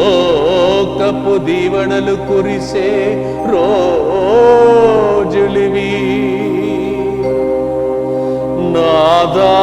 దివ్యలోకపు దీవెనలు కురిసే రోజులివి. నాదా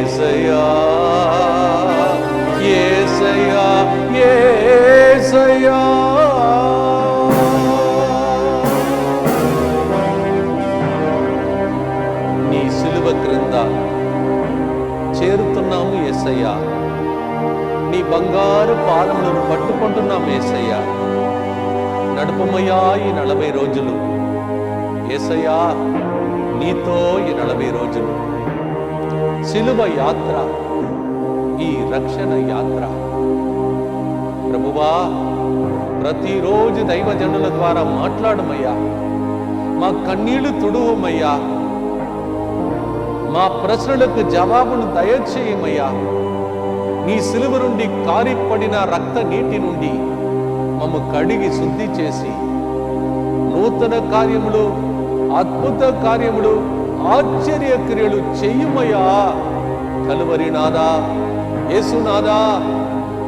ఏసయా ఏసయా ఏసయా నీ సిలువ క్రింద చేరుతున్నాము ఏసయ్యా. నీ బంగారు పాదములను పట్టుకుంటున్నాం ఏసయ్యా. నడుపమయ్యా ఈ నలభై రోజులు. ఏసయ్యా నీతో ఈ నలభై రోజులు. సిలువ యాత్ర ఈ రక్షణ యాత్ర. ప్రభువా ప్రతిరోజు దైవజనుల ద్వారా మాట్లాడమయ్యా. మా కన్నీళ్ళు తుడువమయ్యా. మా ప్రశ్నలకు జవాబును దయచేయమయ్యా. నీ సిలువ నుండి కారిపడిన రక్త నీటి నుండి మమ్మ కడిగి శుద్ధి చేసి నూతన కార్యములు అద్భుత కార్యములు ఆశ్చర్య క్రియలు చెయ్యుమయ్యా కలువరి నాదా యేసునాదా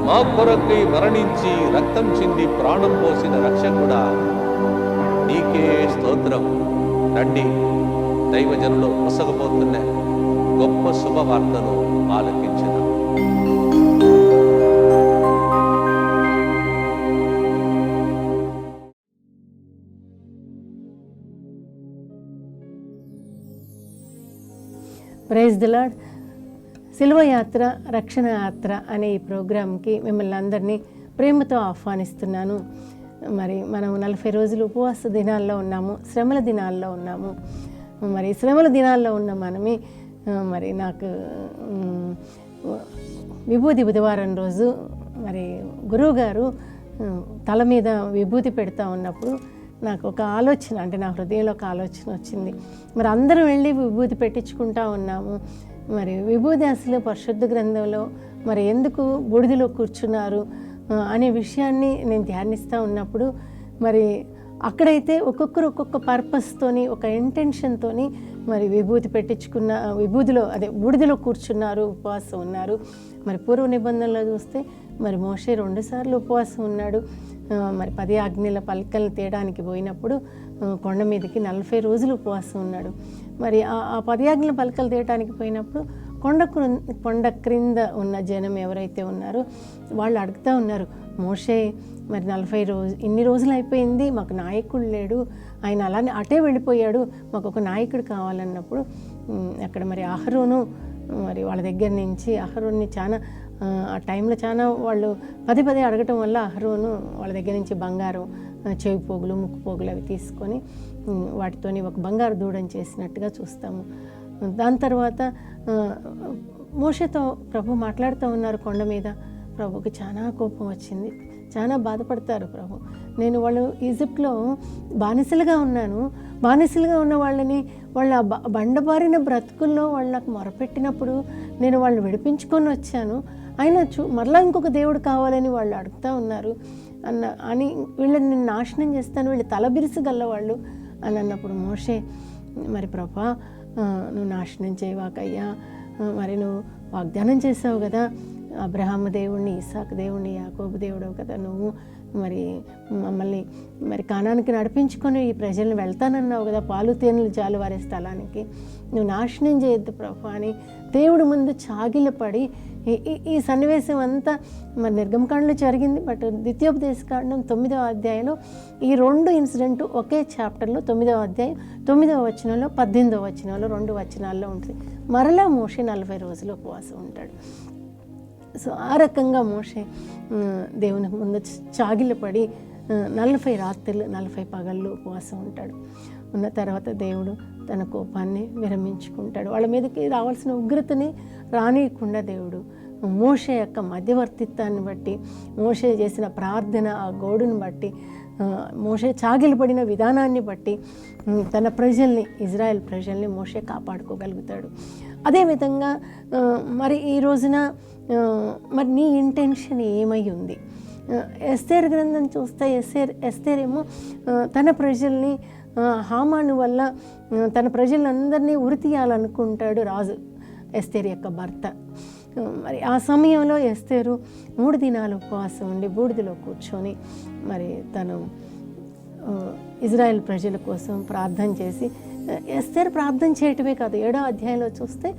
మా కొరకై మరణించి రక్తం చింది ప్రాణం పోసిన రక్షకుడా. నీకే స్తోత్రం. రండి దైవజనులు పొసగబోతున్న గొప్ప శుభవార్తను ఆలకించిన ప్రైజ్ ది లాడ్ యాత్ర రక్షణ యాత్ర అనే ఈ ప్రోగ్రాంకి మిమ్మల్ని అందరినీ ప్రేమతో ఆహ్వానిస్తున్నాను. మరి మనం నలభై రోజులు ఉపవాస దినాల్లో ఉన్నాము శ్రమల దినాల్లో ఉన్నాము. మరి శ్రమల దినాల్లో ఉన్న మనమే మరి నాకు విభూతి బుధవారం రోజు మరి గురువు గారు తల మీద విభూతి పెడతా ఉన్నప్పుడు నాకు ఒక ఆలోచన అంటే నా హృదయంలో ఒక ఆలోచన వచ్చింది. మరి అందరం వెళ్ళి విభూతి పెట్టించుకుంటా ఉన్నాము. మరి విభూతి అసలు పరిశుద్ధ గ్రంథంలో మరి ఎందుకు బూడిదలో కూర్చున్నారు అనే విషయాన్ని నేను ధ్యానిస్తూ ఉన్నప్పుడు మరి అక్కడైతే ఒక్కొక్కరు ఒక్కొక్క పర్పస్తోని ఒక ఇంటెన్షన్తోని మరి విభూతి పెట్టించుకున్న విభూతిలో అదే బూడిదలో కూర్చున్నారు ఉపవాసం ఉన్నారు. మరి పూర్వ నిబంధనలో చూస్తే మరి మోషే రెండుసార్లు ఉపవాసం ఉన్నాడు. మరి పది ఆజ్ఞల పలకలు తేయడానికి పోయినప్పుడు కొండ మీదకి నలభై రోజులు ఉపవాసం ఉన్నాడు. మరి ఆ- పది ఆజ్ఞల పలకలు తేయడానికి పోయినప్పుడు కొండ కొండ క్రింద ఉన్న జనం ఎవరైతే ఉన్నారో వాళ్ళు అడుగుతూ ఉన్నారు మోషే మరి నలభై రోజు ఇన్ని రోజులు అయిపోయింది మాకు నాయకుడు లేడు ఆయన అలానే అటే వెళ్ళిపోయాడు మాకు ఒక నాయకుడు కావాలన్నప్పుడు అక్కడ మరి అహరును మరి వాళ్ళ దగ్గర నుంచి అహరోన్ని చాలా ఆ, టైంలో చాలా వాళ్ళు పదే పదే అడగటం వల్ల అహరోను వాళ్ళ దగ్గర నుంచి బంగారం చెవి పోగులు ముక్కు పోగులు అవి తీసుకొని వాటితోని ఒక బంగారు దూడం చేసినట్టుగా చూస్తాము. దాని తర్వాత మోషతో ప్రభు మాట్లాడుతూ ఉన్నారు కొండ మీద. ప్రభుకి చాలా కోపం వచ్చింది. చాలా బాధపడతారు ప్రభు. నేను వాళ్ళు ఈజిప్ట్లో బానిసలుగా ఉన్నాను. బానిసలుగా ఉన్న వాళ్ళని వాళ్ళ బండబారిన బ్రతుకుల్లో వాళ్ళు నాకు మొరపెట్టినప్పుడు నేను వాళ్ళని విడిపించుకొని వచ్చాను. ఆయన చూ మరలా ఇంకొక దేవుడు కావాలని వాళ్ళు అడుగుతూ ఉన్నారు అన్న అని వీళ్ళని నేను నాశనం చేస్తాను వీళ్ళు తలబిరుసగల వాళ్ళు అని అన్నప్పుడు మోషే మరి ప్రభా నువ్వు నాశనం చేయవాకయ్యా మరి నువ్వు వాగ్దానం చేసావు కదా అబ్రహాము దేవుణ్ణి ఇసాక్ దేవుణ్ణి యాకోబు దేవుడు కదా నువ్వు మరి మమ్మల్ని మరి కానానికి నడిపించుకొని ఈ ప్రజల్ని వెళ్తానన్నావు కదా పాలు తేనెలు జాలు వారే స్థలానికి నువ్వు నాశనం చేయొద్దు ప్రభు అని దేవుడి ముందు చాగిలపడి ఈ- ఈ- ఈ సన్నివేశం అంతా మరి నిర్గమకాండలో జరిగింది. బట్ ద్వితీయోపదేశకాండం తొమ్మిదవ అధ్యాయంలో ఈ రెండు ఇన్సిడెంట్ ఒకే చాప్టర్లో తొమ్మిదవ అధ్యాయం తొమ్మిదవ వచనంలో పద్దెనిమిదవ వచనంలో రెండు వచనాల్లో ఉంటుంది. మరలా మోషే నలభై రోజులు ఉపవాసం ఉంటాడు. సో ఆ రకంగా మోషే దేవుని ముందు చాగిలపడి నలభై రాత్రులు నలభై పగళ్ళు ఉపవాసం ఉంటాడు. ఉన్న తర్వాత దేవుడు తన కోపాన్ని విరమించుకుంటాడు. వాళ్ళ మీదకి రావాల్సిన ఉగ్రతని రానియకుండా దేవుడు మోష యొక్క మధ్యవర్తిత్వాన్ని బట్టి మోష చేసిన ప్రార్థన ఆ గోడుని బట్టి మోష మోషే విధానాన్ని బట్టి తన ప్రజల్ని ఇజ్రాయెల్ ప్రజల్ని మోషే కాపాడుకోగలుగుతాడు. అదేవిధంగా మరి ఈ రోజున మరి నీ ఇంటెన్షన్ ఏమై ఉంది? ఎస్తేర్ గ్రంథం చూస్తే ఎస్తేర్ ఎస్తేర్ ఏమో తన ప్రజల్ని హామాను వల్ల తన ప్రజలందరినీ ఉరి తీయాలనుకుంటాడు రాజు ఎస్తేర్ యొక్క భర్త. మరి ఆ సమయంలో ఎస్తేరు మూడు దినాలు ఉపవాసం ఉండి బూడిదలో కూర్చొని మరి తను ఇజ్రాయెల్ ప్రజల కోసం ప్రార్థన చేసి ఎస్తేరు ఎస్తేర్ ప్రార్థన చేయటమే కాదు ఏడో అధ్యాయంలో చూస్తే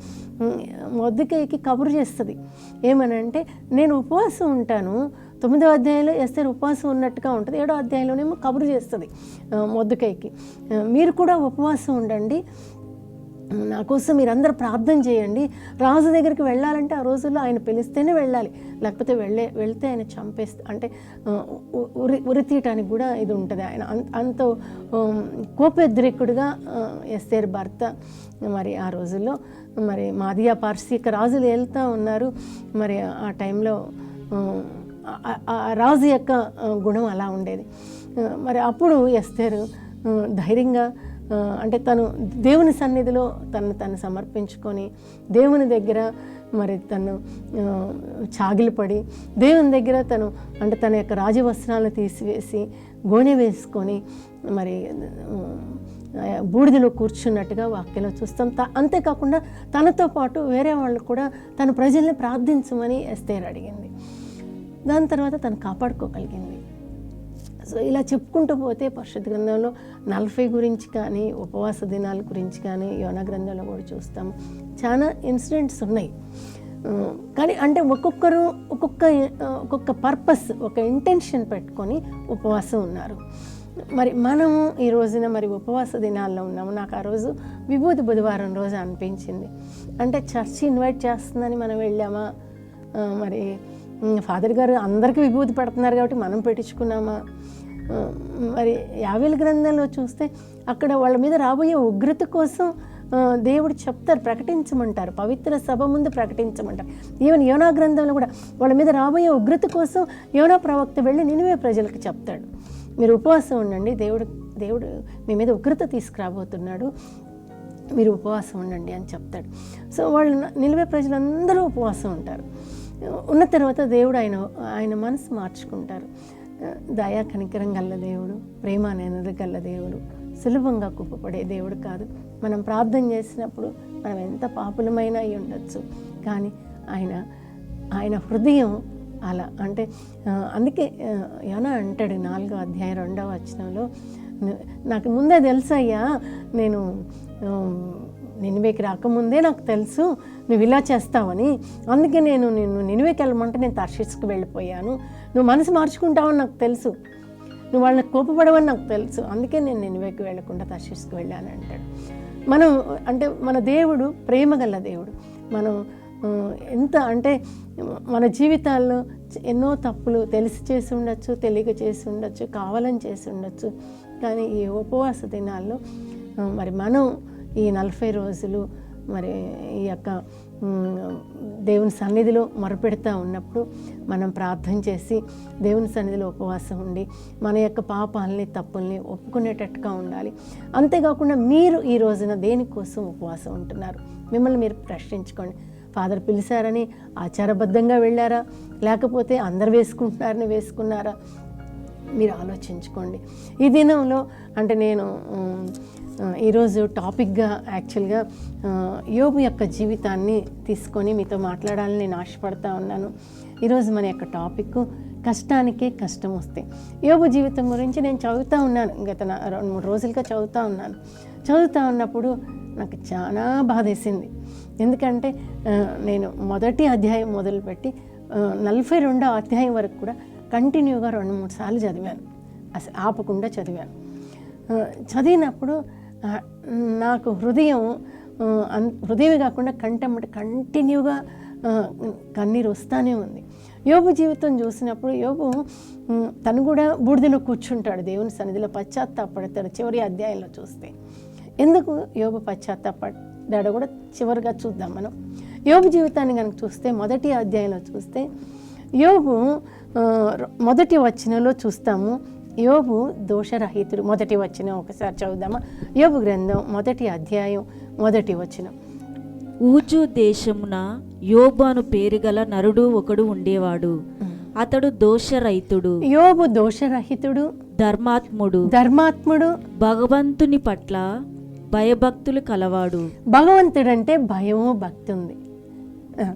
మొద్దుకేకి కబురు చేస్తుంది. ఏమనంటే నేను ఉపవాసం ఉంటాను తొమ్మిదో అధ్యాయంలో ఎస్తేరు ఉపవాసం ఉన్నట్టుగా ఉంటుంది. ఏడో అధ్యాయంలోనేమో కబురు చేస్తుంది మొద్దుకైకి. మీరు కూడా ఉపవాసం ఉండండి. నా కోసం మీరందరూ ప్రార్థన చేయండి. రాజు దగ్గరికి వెళ్ళాలంటే ఆ రోజుల్లో ఆయన పిలిస్తేనే వెళ్ళాలి. లేకపోతే వెళ్ళే వెళ్తే ఆయన చంపేస్తే అంటే ఉరి ఉరి తీయటానికి కూడా ఇది ఉంటుంది. ఆయన అంత కోపెద్రికుడుగా ఉమ్, ఎస్తేర్ భర్త మరి ఆ రోజుల్లో మరి మాదియా పార్సీక రాజులు వెళ్తూ ఉన్నారు. మరి ఆ టైంలో రాజు యొక్క గుణం అలా ఉండేది. మరి అప్పుడు ఎస్తేరు ధైర్యంగా అంటే తను దేవుని సన్నిధిలో తను తను సమర్పించుకొని దేవుని దగ్గర మరి తను చాగిలిపడి దేవుని దగ్గర తను అంటే తన యొక్క రాజవస్త్రాలను తీసివేసి గోనె వేసుకొని మరి బూడిదలో కూర్చున్నట్టుగా వాక్యంలో చూస్తాం. త- అంతేకాకుండా తనతో పాటు వేరే వాళ్ళు కూడా తన ప్రజల్ని ప్రార్థించమని ఎస్తేర్ అడిగింది. దాని తర్వాత తను కాపాడుకోగలిగింది. సో ఇలా చెప్పుకుంటూ పోతే పరిశుద్ధ గ్రంథంలో నలభై గురించి కానీ ఉపవాస దినాల గురించి కానీ యోన గ్రంథంలో కూడా చూస్తాం. చాలా ఇన్సిడెంట్స్ ఉన్నాయి. కానీ అంటే ఒక్కొక్కరు ఒక్కొక్క ఒక్కొక్క పర్పస్ ఒక ఇంటెన్షన్ పెట్టుకొని ఉపవాసం ఉన్నారు. మరి మనము ఈ రోజున మరి ఉపవాస దినాల్లో ఉన్నాము. నాకు ఆ రోజు విభూతి బుధవారం రోజు అనిపించింది. అంటే చర్చి ఇన్వైట్ చేస్తుందని మనం వెళ్ళామా? మరి ఫాదర్ గారు అందరికీ విభూతి పెడుతున్నారు కాబట్టి మనం పెట్టించుకున్నామా? మరి యావేల గ్రంథంలో చూస్తే అక్కడ వాళ్ళ మీద రాబోయే ఉగ్రత కోసం దేవుడు చెప్తారు ప్రకటించమంటారు. పవిత్ర సభ ముందు ప్రకటించమంటారు. ఈవెన్ యోనా గ్రంథంలో కూడా వాళ్ళ మీద రాబోయే ఉగ్రత కోసం యోనా ప్రవక్త వెళ్ళి నినివే ప్రజలకు చెప్తాడు. మీరు ఉపవాసం ఉండండి దేవుడు దేవుడు మీ మీద ఉగ్రత తీసుకురాబోతున్నాడు. మీరు ఉపవాసం ఉండండి అని చెప్తాడు. సో వాళ్ళు నిలివే ప్రజలందరూ ఉపవాసం ఉంటారు. ఉన్న తర్వాత దేవుడు ఆయన ఆయన మనసు మార్చుకుంటారు. దయా కనికరం గల్ల దేవుడు ప్రేమ అనేది గల్ల దేవుడు సులభంగా కుప్పపడే దేవుడు కాదు. మనం ప్రార్థన చేసినప్పుడు మనం ఎంత పాపులమైనా అయి ఉండొచ్చు. కానీ ఆయన ఆయన హృదయం అలా అంటే అందుకే యోనా అంటాడు నాలుగో అధ్యాయం రెండవ వచనంలో నాకు ముందే తెలుసయ్యా నేను నిన్నవేకి రాకముందే నాకు తెలుసు నువ్వు ఇలా చేస్తావని. అందుకే నేను నిన్ను నినివేకి వెళ్ళమంటే నేను తర్షిస్కి వెళ్ళిపోయాను. నువ్వు మనసు మార్చుకుంటావని నాకు తెలుసు. నువ్వు వాళ్ళని కోపపడవని నాకు తెలుసు. అందుకే నేను నినివేకి వెళ్ళకుండా తర్షిస్కి వెళ్ళాను అంటాడు. మనం అంటే మన దేవుడు ప్రేమ గల దేవుడు. మనం ఎంత అంటే మన జీవితాల్లో ఎన్నో తప్పులు తెలిసి చేసి ఉండొచ్చు తెలియక చేసి ఉండొచ్చు కావాలని చేసి ఉండొచ్చు. కానీ ఈ ఉపవాస దినాల్లో మరి మనం ఈ నలభై రోజులు మరి ఈ యొక్క దేవుని సన్నిధిలో మొరపెడతా ఉన్నప్పుడు మనం ప్రార్థన చేసి దేవుని సన్నిధిలో ఉపవాసం ఉండి మన యొక్క పాపాలని తప్పుల్ని ఒప్పుకునేటట్టుగా ఉండాలి. అంతేకాకుండా మీరు ఈ రోజున దేనికోసం ఉపవాసం ఉంటున్నారు? మిమ్మల్ని మీరు ప్రశ్నించుకోండి. ఫాదర్ పిలిచారని ఆచారబద్ధంగా వెళ్ళారా? లేకపోతే అందరు వేసుకుంటున్నారని వేసుకున్నారా? మీరు ఆలోచించుకోండి. ఈ దినంలో అంటే నేను ఈరోజు టాపిక్గా యాక్చువల్గా యోగు యోబు యొక్క జీవితాన్ని తీసుకొని మీతో మాట్లాడాలని నేను ఆశపడతా ఉన్నాను. ఈరోజు మన యొక్క టాపిక్ కష్టానికే కష్టం వస్తే. యోబు జీవితం గురించి నేను చదువుతూ ఉన్నాను. గత రెండు మూడు రోజులుగా చదువుతూ ఉన్నాను. చదువుతూ ఉన్నప్పుడు నాకు చాలా బాధేసింది. ఎందుకంటే నేను మొదటి అధ్యాయం మొదలుపెట్టి నలభై రెండో అధ్యాయం వరకు కూడా కంటిన్యూగా రెండు మూడు సార్లు చదివాను. అసలు ఆపకుండా చదివాను. చదివినప్పుడు నాకు హృదయం అన్- హృదయమే కాకుండా కంటెమ్మటి కంటిన్యూగా కన్నీరు వస్తానే ఉంది. యోబు జీవితం చూసినప్పుడు యోబు తను కూడా బూడిదలో కూర్చుంటాడు దేవుని సన్నిధిలో పశ్చాత్తాపడతాడు చివరి అధ్యాయంలో చూస్తే. ఎందుకు యోబు పశ్చాత్తాపడ్డాడో కూడా చివరిగా చూద్దాం మనం. యోబు జీవితాన్ని కనుక చూస్తే మొదటి అధ్యాయంలో చూస్తే యోగు మొదటి వచనంలో చూస్తాము యోబు దోషరహితుడు. మొదటి వచనం ఒకసారి చదువుదామా? యోబు గ్రంథం మొదటి అధ్యాయం మొదటి వచనం. ఊజు దేశమున యోబు అను పేరుగల నరుడు ఒకడు ఉండేవాడు. అతడు దోషరైతుడు యోబు దోషరహితుడు. ధర్మాత్ముడు. ధర్మాత్ముడు. భగవంతుని పట్ల భయభక్తులు కలవాడు. భగవంతుడంటే భయము భక్తి ఉంది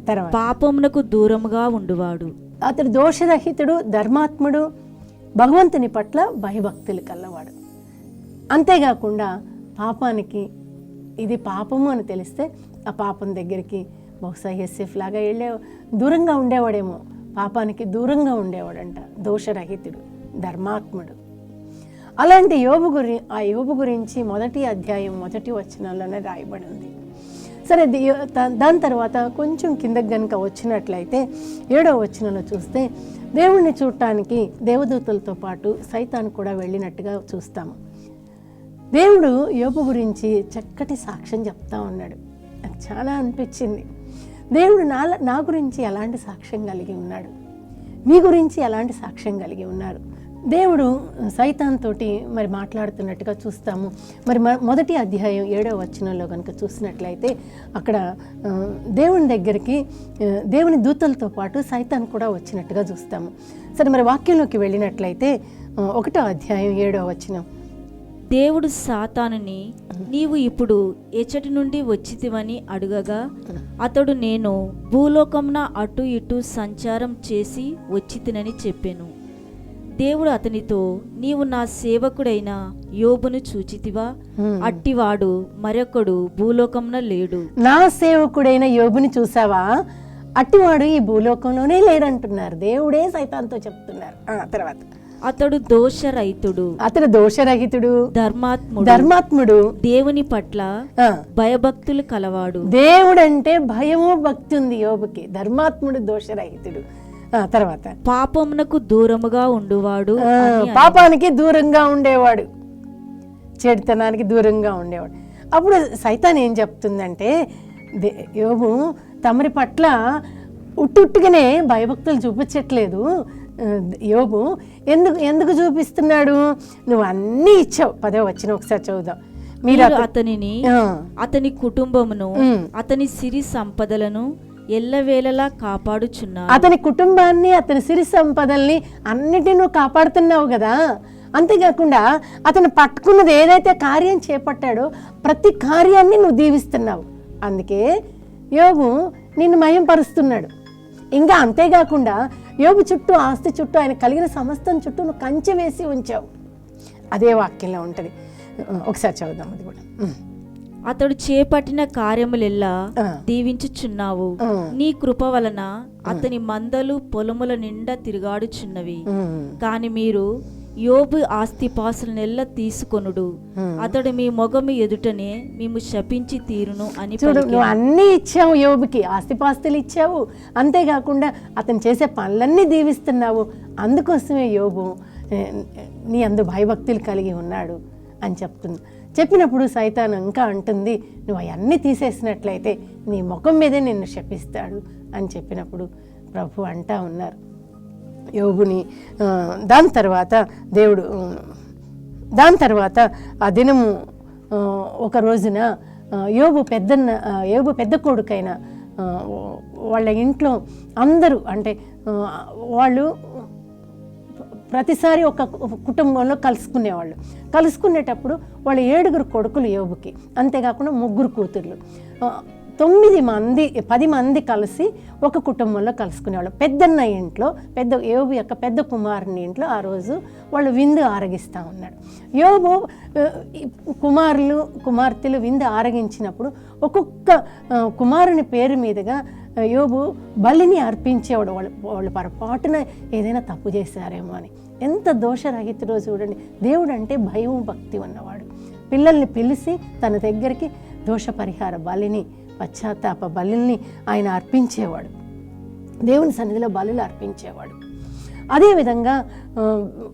తర్వాత. పాపమునకు దూరముగా ఉండువాడు. అతడు దోషరహితుడు ధర్మాత్ముడు. భగవంతుని పట్ల భయభక్తులు కలవాడు. అంతేకాకుండా పాపానికి ఇది పాపము అని తెలిస్తే ఆ పాపం దగ్గరికి బహుశా ఎస్ఎఫ్ లాగా వెళ్ళే దూరంగా ఉండేవాడేమో. పాపానికి దూరంగా ఉండేవాడంట. దోషరహితుడు ధర్మాత్ముడు. అలాంటి యోబు గురి ఆ యోబు గురించి మొదటి అధ్యాయం మొదటి వచనంలోనే రాయబడి ఉంది సరే దాని తర్వాత కొంచెం కిందకి కనుక వచ్చినట్లయితే ఏడో వచ్చినలో చూస్తే దేవుణ్ణి చూడటానికి దేవదూతలతో పాటు సైతాన్ కూడా వెళ్ళినట్టుగా చూస్తాము. దేవుడు యోపు గురించి చక్కటి సాక్ష్యం చెప్తా ఉన్నాడు. నాకు చాలా అనిపించింది. దేవుడు నా నా గురించి ఎలాంటి సాక్ష్యం కలిగి ఉన్నాడు? మీ గురించి ఎలాంటి సాక్ష్యం కలిగి ఉన్నారు? దేవుడు సైతాన్ తోటి మరి మాట్లాడుతున్నట్టుగా చూస్తాము. మరి మొదటి అధ్యాయం ఏడవ వచనంలో కనుక చూసినట్లయితే అక్కడ దేవుని దగ్గరికి దేవుని దూతలతో పాటు సైతాన్ కూడా వచ్చినట్టుగా చూస్తాము. సరే మరి వాక్యంలోకి వెళ్ళినట్లయితే ఒకటో అధ్యాయం ఏడవ వచనం. దేవుడు సాతానుని నీవు ఇప్పుడు ఎచ్చటి నుండి వచ్చితివని అడుగగా అతడు నేను భూలోకమున అటు ఇటు సంచారం చేసి వచ్చితినని చెప్పాను. దేవుడు అతనితో నీవు నా సేవకుడైన యోబును చూచితివా? అట్టివాడు మరొకడు భూలోకమున లేడు. నా సేవకుడైన యోబుని చూసావా? అట్టివాడు ఈ భూలోకంలోనే లేడంటున్నారు. దేవుడే సైతాన్తో చెప్తున్నారు. తర్వాత. అతడు దోషరైతుడు అతడు దోషరహితుడు. ధర్మాత్ముడు. ధర్మాత్ముడు. దేవుని పట్ల భయభక్తులు కలవాడు. దేవుడంటే భయము భక్తి ఉంది యోబుకి. ధర్మాత్ముడు దోషరహితుడు. తర్వాత. పాపమునకు దూరముగా ఉండువాడు పాపానికి దూరంగా ఉండేవాడు. చెడుతనానికి దూరంగా ఉండేవాడు. అప్పుడు సైతాన్ ఏం చెప్తుందంటే యోబు తమరి పట్ల ఉట్టుట్టుగానే భయభక్తులు చూపించట్లేదు. యోబు ఎందుకు ఎందుకు చూపిస్తున్నాడు? నువ్వు అన్నీ ఇచ్చావు. పదే వచ్చిన ఒకసారి చదువుదాం. మీరు మీరు అత- అతనిని అతని కుటుంబమును. అతని సిరి సంపదలను ఎల్లవేళలా కాపాడుచున్నావు అతని కుటుంబాన్ని అతని సిరి సంపదల్ని అన్నిటిని నువ్వు కాపాడుతున్నావు కదా. అంతేకాకుండా అతను పట్టుకున్నది ఏదైతే కార్యం చేపట్టాడో ప్రతి కార్యాన్ని నువ్వు దీవిస్తున్నావు. అందుకే యోగు నిన్ను మయంపరుస్తున్నాడు ఇంకా అంతేకాకుండా యోగు చుట్టూ ఆస్తి చుట్టూ ఆయన కలిగిన సమస్తం చుట్టూ నువ్వు కంచె వేసి ఉంచావు. అదే వాక్యంలో ఉంటుంది. ఒకసారి చదువుదాం అది కూడా. అతడు చేపట్టిన కార్యములెల్లా. దీవించుచున్నావు. నీ కృప వలన అతని మందలు పొలముల నిండా తిరుగాడుచున్నవి. కాని మీరు యోబు ఆస్తిపాసులనెల్ల తీసుకొనుడు అతడు మీ మొగము ఎదుటనే మేము శపించి తీరును అని. నువ్వు అన్నీ ఇచ్చావు యోబుకి ఆస్తిపాస్తులు ఇచ్చావు అంతేకాకుండా అతను చేసే పనులన్నీ దీవిస్తున్నావు అందుకోసమే యోబు నీ అందు భయభక్తులు కలిగి ఉన్నాడు అని చెప్తుంది చెప్పినప్పుడు సైతాను ఇంకా అంటుంది నువ్వు అవన్నీ తీసేసినట్లయితే నీ ముఖం మీదే నిన్ను శపిస్తాడు అని చెప్పినప్పుడు ప్రభు అంటా ఉన్నారు. యోగుని దాని తర్వాత దేవుడు దాని తర్వాత ఆ దినము ఒక రోజున యోగు యోబు పెద్దన్న యోగు యోబు పెద్ద కొడుకైన వాళ్ళ ఇంట్లో అందరూ అంటే వాళ్ళు ప్రతిసారి ఒక కుటుంబంలో కలుసుకునేవాళ్ళు. కలుసుకునేటప్పుడు వాళ్ళ ఏడుగురు కొడుకులు యోబుకి అంతేకాకుండా ముగ్గురు కూతుర్లు. తొమ్మిది మంది పది మంది కలిసి ఒక కుటుంబంలో కలుసుకునేవాళ్ళు. పెద్దన్న ఇంట్లో పెద్ద యోబు యొక్క పెద్ద కుమారుని ఇంట్లో ఆ రోజు వాళ్ళు విందు ఆరగిస్తూ ఉన్నాడు యోబు కుమారులు కుమార్తెలు విందు ఆరగించినప్పుడు ఒక్కొక్క కుమారుని పేరు మీదుగా యోబు బలిని అర్పించేవాడు వాళ్ళు వాళ్ళు పొరపాటున ఏదైనా తప్పు చేశారేమో అని. ఎంత దోషరహితుడో చూడండి. దేవుడు అంటే భయం భక్తి ఉన్నవాడు. పిల్లల్ని పిలిచి తన దగ్గరికి దోష పరిహార బలిని పశ్చాత్తాప బలిని ఆయన అర్పించేవాడు. దేవుని సన్నిధిలో బలులు అర్పించేవాడు. అదేవిధంగా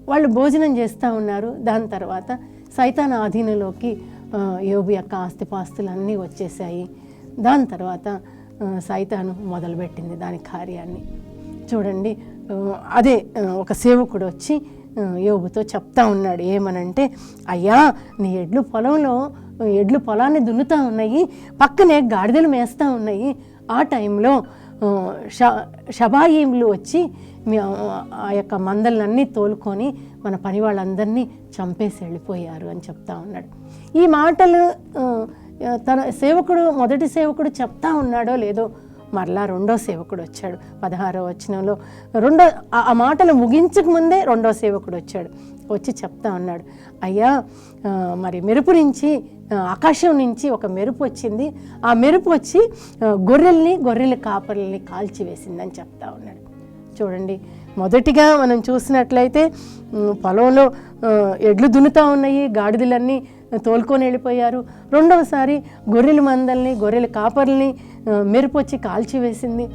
వాళ్ళు భోజనం చేస్తూ ఉన్నారు. దాని తర్వాత సైతాన్ ఆధీనంలోకి ఆ, యోబు యొక్క ఆస్తిపాస్తులన్నీ వచ్చేసాయి దాని తర్వాత సైతాను మొదలుపెట్టింది దాని కార్యాన్ని. చూడండి అదే ఒక సేవకుడు వచ్చి యోగుతో యోబుతో చెప్తా ఉన్నాడు. ఏమనంటే అయ్యా నీ ఎడ్లు పొలంలో ఎడ్లు పొలాన్ని దున్నుతూ ఉన్నాయి పక్కనే గాడిదలు మేస్తూ ఉన్నాయి. ఆ టైంలో ష షబాయిలు వచ్చి ఆ యొక్క మందలన్నీ తోలుకొని మన పని వాళ్ళందరినీ చంపేసి వెళ్ళిపోయారు అని చెప్తా ఉన్నాడు. ఈ మాటలు తన సేవకుడు మొదటి సేవకుడు చెప్తా ఉన్నాడో లేదో మరలా రెండో సేవకుడు వచ్చాడు. పదహారో వచనంలో రెండో ఆ- మాటలు ముగించక ముందే రెండో సేవకుడు వచ్చాడు. వచ్చి చెప్తా ఉన్నాడు. అయ్యా మరి మెరుపు నుంచి ఆకాశం నుంచి ఒక మెరుపు వచ్చింది. ఆ మెరుపు వచ్చి గొర్రెల్ని గొర్రెల కాపర్లని కాల్చివేసిందని చెప్తా ఉన్నాడు. చూడండి మొదటిగా మనం చూసినట్లయితే పొలంలో ఎడ్లు దున్నుతా ఉన్నాయి గాడిదలన్నీ తోలుకొని వెళ్ళిపోయారు. రెండవసారి గొర్రెల మందల్ని గొర్రెల కాపర్లని మెరుపు వచ్చి కాల్చివేసింది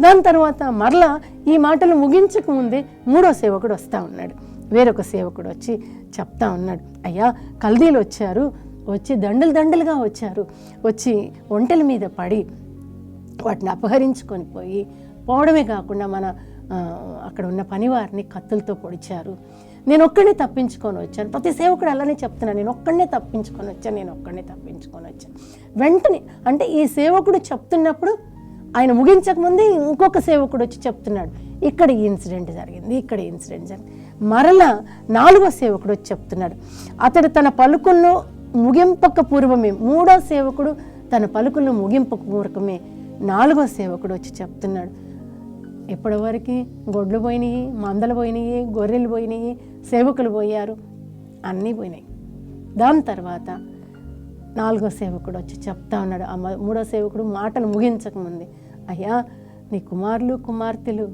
దాని తర్వాత మరలా ఈ మాటలు ముగించక ముందే మూడో సేవకుడు వస్తూ ఉన్నాడు. వేరొక సేవకుడు వచ్చి చెప్తా ఉన్నాడు. అయ్యా కల్దీలు వచ్చారు. వచ్చి దండలు దండలుగా వచ్చారు. వచ్చి ఒంటెల మీద పడి వాటిని అపహరించుకొని పోయి పోవడమే కాకుండా మన అక్కడ ఉన్న పనివారిని కత్తులతో పొడిచారు. నేను ఒక్కడే తప్పించుకొని వచ్చాను. ప్రతి సేవకుడు అలానే చెప్తున్నాను నేను ఒక్కడనే తప్పించుకొని వచ్చాను నేను ఒక్కడనే తప్పించుకొని వచ్చాను. వెంటనే అంటే ఈ సేవకుడు చెప్తున్నప్పుడు ఆయన ముగించకముందే ఇంకొక సేవకుడు వచ్చి చెప్తున్నాడు ఇక్కడ ఈ ఇన్సిడెంట్ జరిగింది ఇక్కడ ఇన్సిడెంట్ జరిగింది. మరలా నాలుగో సేవకుడు వచ్చి చెప్తున్నాడు అతడు తన పలుకుల్లో ముగింపక పూర్వమే మూడో సేవకుడు తన పలుకుల్లో ముగింపక పూర్వకమే నాలుగో సేవకుడు వచ్చి చెప్తున్నాడు ఇప్పటివరకు గొడ్లు పోయినాయి మందలు పోయినాయి గొర్రెలు పోయినాయి సేవకులు పోయారు అన్నీ పోయినాయి. దాని తర్వాత నాలుగో సేవకుడు వచ్చి చెప్తా ఉన్నాడు ఆ మూడో సేవకుడు మాటలు ముగించకముందే అయ్యా నీ కుమారులు కుమార్తెలు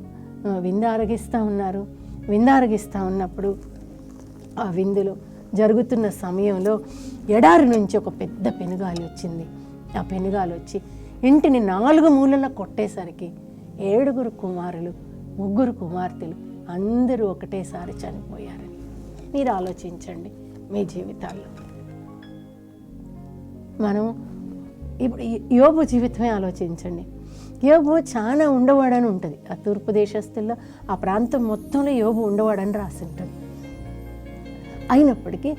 ఆ, ఆరగిస్తూ ఉన్నారు. వింద ఆరగిస్తూ ఉన్నప్పుడు ఆ విందులో జరుగుతున్న సమయంలో ఎడారి నుంచి ఒక పెద్ద పెనుగాలి వచ్చింది. ఆ పెనుగాలి వచ్చి ఇంటిని నాలుగు మూలల కొట్టేసరికి ఏడుగురు కుమారులు ముగ్గురు కుమార్తెలు అందరూ ఒకటేసారి చనిపోయారని మీరు ఆలోచించండి మీ జీవితాల్లో. మనం ఇప్పుడు యోబు జీవితమే ఆలోచించండి. యోబు చాలా ఉండవాడని ఉంటుంది. ఆ తూర్పు దేశస్తుల్లో ఆ ప్రాంతం మొత్తంలో యోబు ఉండవాడని రాసి ఉంటుంది. అయినప్పటికీ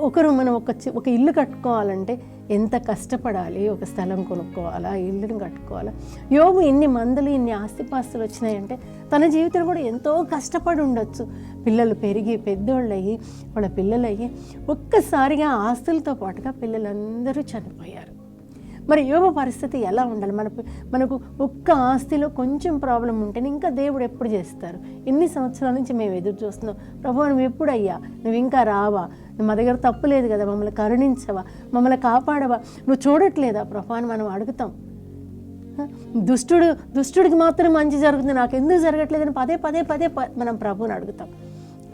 ఒకరు మనం ఒక చి- ఒక ఇల్లు కట్టుకోవాలంటే ఎంత కష్టపడాలి? ఒక స్థలం కొనుక్కోవాలా? ఇల్లుని కట్టుకోవాలా? యోగు ఇన్ని మందులు ఇన్ని ఆస్తిపాస్తులు వచ్చినాయంటే తన జీవితంలో కూడా ఎంతో కష్టపడి ఉండొచ్చు. పిల్లలు పెరిగి పెద్దోళ్ళు అయ్యి వాళ్ళ పిల్లలు అయ్యి ఒక్కసారిగా ఆస్తులతో పాటుగా పిల్లలందరూ చనిపోయారు. మరి యోగ పరిస్థితి ఎలా ఉండాలి? మన మనకు ఒక్క ఆస్తిలో కొంచెం ప్రాబ్లం ఉంటేనే ఇంకా దేవుడు ఎప్పుడు చేస్తారు? ఇన్ని సంవత్సరాల నుంచి మేము ఎదురు చూస్తున్నాం? ప్రభు నువ్వు ఎప్పుడయ్యా? నువ్వు ఇంకా రావా? మా దగ్గర తప్పు లేదు కదా మమ్మల్ని కరుణించవా మమ్మల్ని కాపాడవా నువ్వు చూడట్లేదా? ప్రభా అని మనం అడుగుతాం. దుష్టుడు దుష్టుడికి మాత్రం మంచి జరుగుతుంది నాకు ఎందుకు జరగట్లేదని పదే పదే పదే మనం ప్రభుని అడుగుతాం.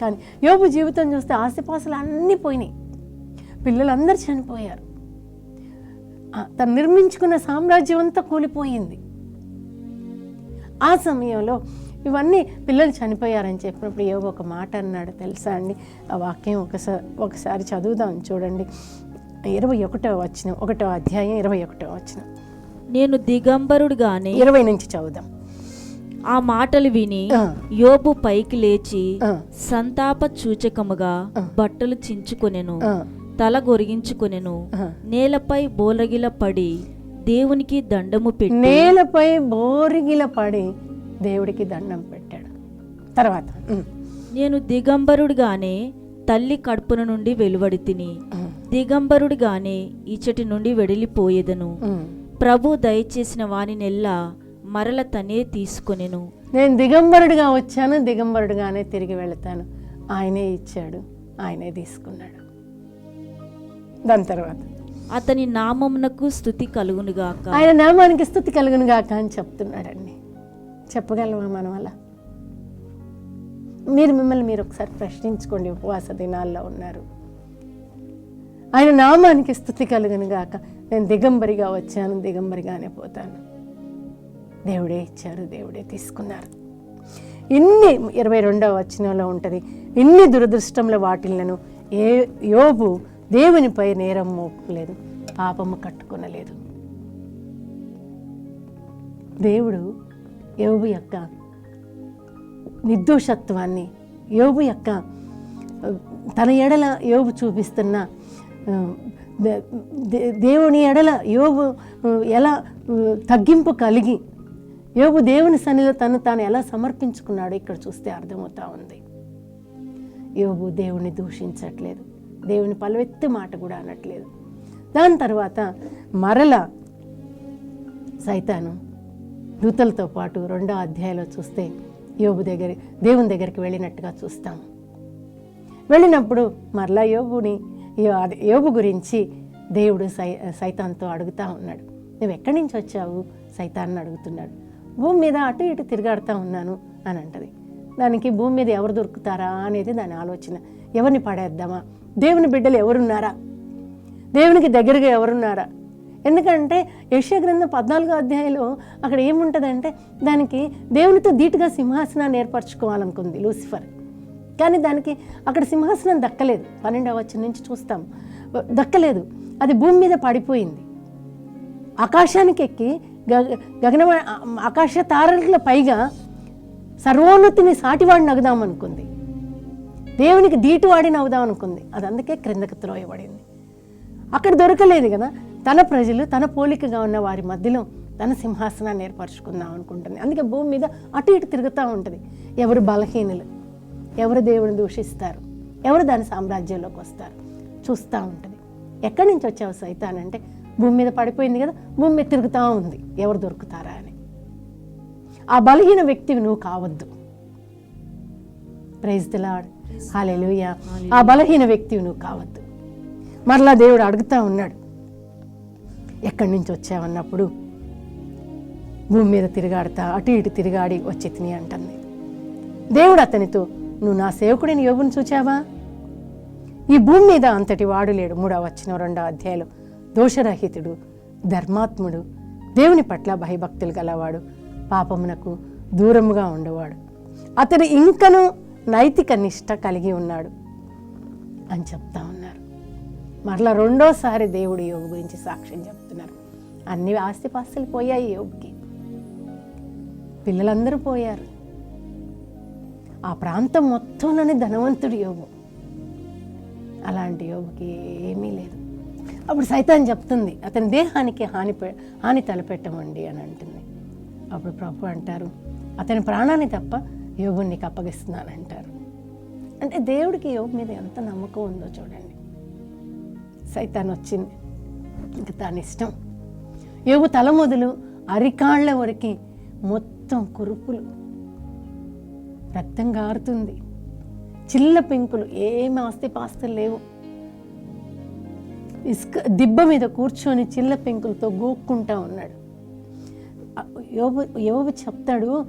కానీ యోబు జీవితం చూస్తే ఆస్తిపాసులు అన్నీ పోయినాయి. పిల్లలందరూ చనిపోయారు. తను నిర్మించుకున్న సామ్రాజ్యం అంతా కూలిపోయింది. ఆ సమయంలో ఇవన్నీ పిల్లలు చనిపోయారని చెప్పినప్పుడు ఏవో ఒక మాట అన్నాడు తెలుసా అండి ఆ వాక్యం ఒకసారి ఒకసారి చదువుదాం చూడండి ఇరవై ఒకటో వచ్చిన ఒకటో అధ్యాయం ఇరవై ఒకటో వచ్చిన నేను దిగంబరుడుగానే ఇరవై నుంచి చదువుదాం ఆ మాటలు విని. యోబు పైకి లేచి. సంతాప సూచకముగా బట్టలు చించుకొనెను తల గొరిగించుకొనెను. నేలపై బోలగిల పడి దేవునికి దండము పెట్టి నేలపై బోరిగిల పడి దేవుడికి దండం పెట్టాడు. తర్వాత. నేను దిగంబరుడిగానే తల్లి కడుపున నుండి వెలువడి తిని దిగంబరుడిగానే ఇచ్చటి నుండి వెడిలిపోయేదను. ప్రభు దయచేసిన వానినెల్లా మరల తనే తీసుకొనెను. నేను దిగంబరుడిగా వచ్చాను దిగంబరుడిగానే తిరిగి వెళతాను. ఆయనే ఇచ్చాడు ఆయనే తీసుకున్నాడు. దాని తర్వాత. అతని నామమునకు స్థుతి కలుగునుగాక. ఆయన నామానికి స్థుతి కలుగును గాక అని చెప్తున్నాడండి చెప్పగలమా మనం అలా మీరు మిమ్మల్ని మీరు ఒకసారి ప్రశ్నించుకోండి ఉపవాస దినాల్లో ఉన్నారు. ఆయన నామానికి స్థుతి కలుగును గాక నేను దిగంబరిగా వచ్చాను దిగంబరిగానే పోతాను. దేవుడే ఇచ్చారు దేవుడే తీసుకున్నారు. ఇన్ని ఇరవై రెండవ వచనంలో ఉంటుంది ఇన్ని దురదృష్టముల వాటిలను ఏ యోబు దేవునిపై నేరం మోపలేదు పాపము కట్టుకొనలేదు. దేవుడు యోబు యొక్క నిర్దోషత్వాన్ని యోబు యొక్క తన ఎడల యోబు చూపిస్తున్న దే- దేవుని ఎడల యోబు ఎలా తగ్గింపు కలిగి యోబు దేవుని సన్నిలో తను తాను ఎలా సమర్పించుకున్నాడో ఇక్కడ చూస్తే అర్థమవుతా ఉంది. యోబు దేవుని దూషించట్లేదు. దేవుని పలువెత్తి మాట కూడా అనట్లేదు. దాని తర్వాత మరల సైతాను దూతలతో పాటు రెండో అధ్యాయంలో చూస్తే యోబు దగ్గర దేవుని దగ్గరికి వెళ్ళినట్టుగా చూస్తాం. వెళ్ళినప్పుడు మరలా యోబుని యో- యోబు గురించి దేవుడు సై సైతాన్తో అడుగుతా ఉన్నాడు. నువ్వు ఎక్కడి నుంచి వచ్చావు? సైతాన్ని అడుగుతున్నాడు. భూమి మీద అటు ఇటు తిరగాడుతూ ఉన్నాను అని అంటది. దానికి భూమి మీద ఎవరు దొరుకుతారా? అనేది దాని ఆలోచన. ఎవరిని పడేద్దామా? దేవుని బిడ్డలు ఎవరున్నారా? దేవునికి దగ్గరగా ఎవరున్నారా? ఎందుకంటే యశ్య గ్రంథం పద్నాలుగో అధ్యాయంలో అక్కడ ఏముంటుందంటే దానికి దేవునితో ధీటుగా సింహాసనాన్ని ఏర్పరచుకోవాలనుకుంది లూసిఫర్. కానీ దానికి అక్కడ సింహాసనం దక్కలేదు. పన్నెండవ వచ్చిన నుంచి చూస్తాం. దక్కలేదు. అది భూమి మీద పడిపోయింది. ఆకాశానికి ఎక్కి గగ గగన ఆకాశ తారల పైగా సర్వోన్నతిని సాటివాడిని అగుదాం అనుకుంది దేవునికి దీటువాడిని అవుదాం అనుకుంది అది అందుకే క్రిందకు త్రోయబడింది. అక్కడ దొరకలేదు కదా. తన ప్రజలు తన పోలికగా ఉన్న వారి మధ్యలో తన సింహాసనాన్ని ఏర్పరచుకుందాం అనుకుంటుంది. అందుకే భూమి మీద అటు ఇటు తిరుగుతూ ఉంటుంది. ఎవరు బలహీనులు ఎవరు దేవుని దూషిస్తారు ఎవరు దాని సామ్రాజ్యంలోకి వస్తారు చూస్తూ ఉంటుంది. ఎక్కడి నుంచి వచ్చావు సైతాన్ అంటే భూమి మీద పడిపోయింది కదా భూమి మీద తిరుగుతూ ఉంది. ఎవరు దొరుకుతారా అని. ఆ బలహీన వ్యక్తివి నువ్వు కావద్దు. ప్రైజ్ ది లార్డ్ హల్లెలూయా ఆ బలహీన వ్యక్తివి నువ్వు కావద్దు. మరలా దేవుడు అడుగుతా ఉన్నాడు ఎక్కడి నుంచి వచ్చావన్నప్పుడు భూమి మీద తిరిగాడుతా అటు ఇటు తిరిగాడి వచ్చి తిని అంటుంది. దేవుడు అతనితో నువ్వు నా సేవకుడిని యోగుని చూచావా? ఈ భూమి మీద అంతటి వాడు లేడు. మూడవ వచ్చిన రెండవ అధ్యాయులు దోషరహితుడు ధర్మాత్ముడు దేవుని పట్ల భయభక్తులు గలవాడు పాపమునకు దూరముగా ఉండేవాడు. అతడు ఇంకను నైతిక నిష్ట కలిగి ఉన్నాడు అని చెప్తా ఉన్నారు. మరలా రెండోసారి దేవుడు యోగు గురించి సాక్ష్యం చెప్తున్నారు. అన్ని ఆస్తిపాస్తులు పోయాయి యోగుకి. పిల్లలందరూ పోయారు. ఆ ప్రాంతం మొత్తంలోనే ధనవంతుడు యోగు. అలాంటి యోగుకి ఏమీ లేదు. అప్పుడు సైతాన్ చెప్తుంది అతని దేహానికి హాని హాని తలపెట్టమండి అని అంటుంది. అప్పుడు ప్రభు అంటారు అతని ప్రాణాన్ని తప్ప యోగుని నీకు అప్పగిస్తున్నాను అంటారు. అంటే దేవుడికి యోగు మీద ఎంత నమ్మకం ఉందో చూడండి. సైతాన్ వచ్చింది ఇంక తన ఇష్టం యోగు తల మొదలు అరికాళ్ళ వరకు మొత్తం కురుపులు. రక్తం గారుతుంది చిల్ల పెంకులు ఏమి ఆస్తిపాస్తులు లేవు. ఇసుక దిబ్బ మీద కూర్చొని చిల్ల పెంకులతో గోక్కుంటా ఉన్నాడు. యోబు యోబు చెప్తాడు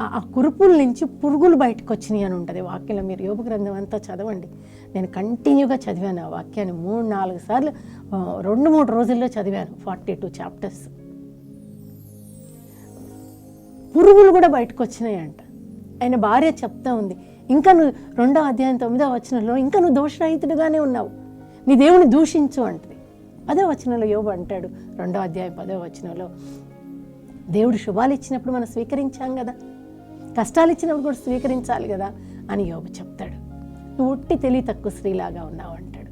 ఆ- కురుపుల నుంచి పురుగులు బయటకు వచ్చినాయి అని ఉంటుంది వాక్యం మీరు యోగ గ్రంథం అంతా చదవండి. నేను కంటిన్యూగా చదివాను ఆ వాక్యాన్ని మూడు నాలుగు సార్లు రెండు మూడు రోజుల్లో చదివాను ఫార్టీ టూ చాప్టర్స్. పురుగులు కూడా బయటకు వచ్చినాయంట. ఆయన భార్య చెప్తా ఉంది ఇంకా నువ్వు రెండో అధ్యాయం తొమ్మిదో వచనంలో ఇంకా నువ్వు దోషరహితుడుగానే ఉన్నావు. నీ దేవుని దూషించు అంటది. పదో వచనంలో యోబు అంటాడు రెండో అధ్యాయం పదో వచనంలో దేవుడు శుభాలు ఇచ్చినప్పుడు మనం స్వీకరించాం కదా. కష్టాలు ఇచ్చినప్పుడు కూడా స్వీకరించాలి కదా అని యోబు చెప్తాడు. తొట్టి ఉట్టి తెలివి తక్కువ స్త్రీలాగా ఉన్నావు అంటాడు.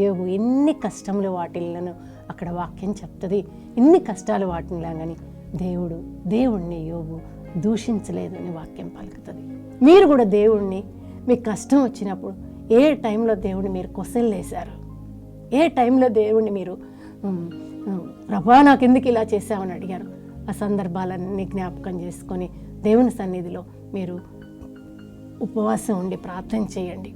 యోబు ఎన్ని కష్టములు వాటిల్లను అక్కడ వాక్యం చెప్తుంది. ఎన్ని కష్టాలు వాటిలా కానీ దేవుడు దేవుణ్ణి యోగు దూషించలేదు అని వాక్యం పలుకుతుంది. మీరు కూడా దేవుణ్ణి మీకు కష్టం వచ్చినప్పుడు ఏ టైంలో దేవుణ్ణి మీరు క్వశ్చన్ ఏ టైంలో దేవుణ్ణి మీరు ప్రభా నాకు ఎందుకు ఇలా చేశామని అడిగారు? ఆ సందర్భాలన్నీ జ్ఞాపకం చేసుకొని దేవుని సన్నిధిలో మీరు ఉపవాసం ఉండి ప్రార్థన చేయండి.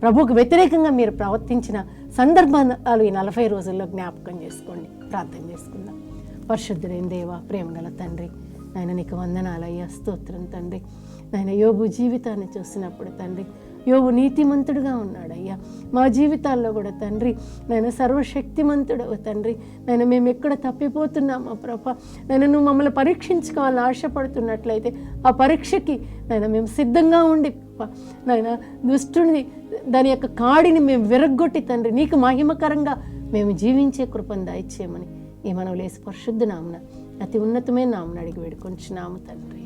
ప్రభువుకు వ్యతిరేకంగా మీరు ప్రవర్తించిన సందర్భాలు ఈ నలభై రోజుల్లో జ్ఞాపకం చేసుకోండి. ప్రార్థన చేసుకుందాం. పరిశుద్ధుడైన దేవ ప్రేమగల తండ్రి నాయన నీకు వందనాలయ్యా స్తోత్రం తండ్రి. నాయన యోబు జీవితాన్ని చూసినప్పుడు తండ్రి యోబు నీతిమంతుడుగా ఉన్నాడయ్యా. మా జీవితాల్లో కూడా తండ్రి నేను సర్వశక్తిమంతుడు తండ్రి నేను మేము ఎక్కడ తప్పిపోతున్నామా ప్రభ నేను నువ్వు మమ్మల్ని పరీక్షించుకోవాలని ఆశపడుతున్నట్లయితే ఆ పరీక్షకి నేను మేము సిద్ధంగా ఉండి నాయన దుష్టుని దాని యొక్క కాడిని మేము విరగ్గొట్టి తండ్రి నీకు మహిమకరంగా మేము జీవించే కృపను దయచేయమని ఈ మనం లేసి పరిశుద్ధ నామున అతి ఉన్నతమైన నామున అడిగి వేడుకొంచున్నాము తండ్రి.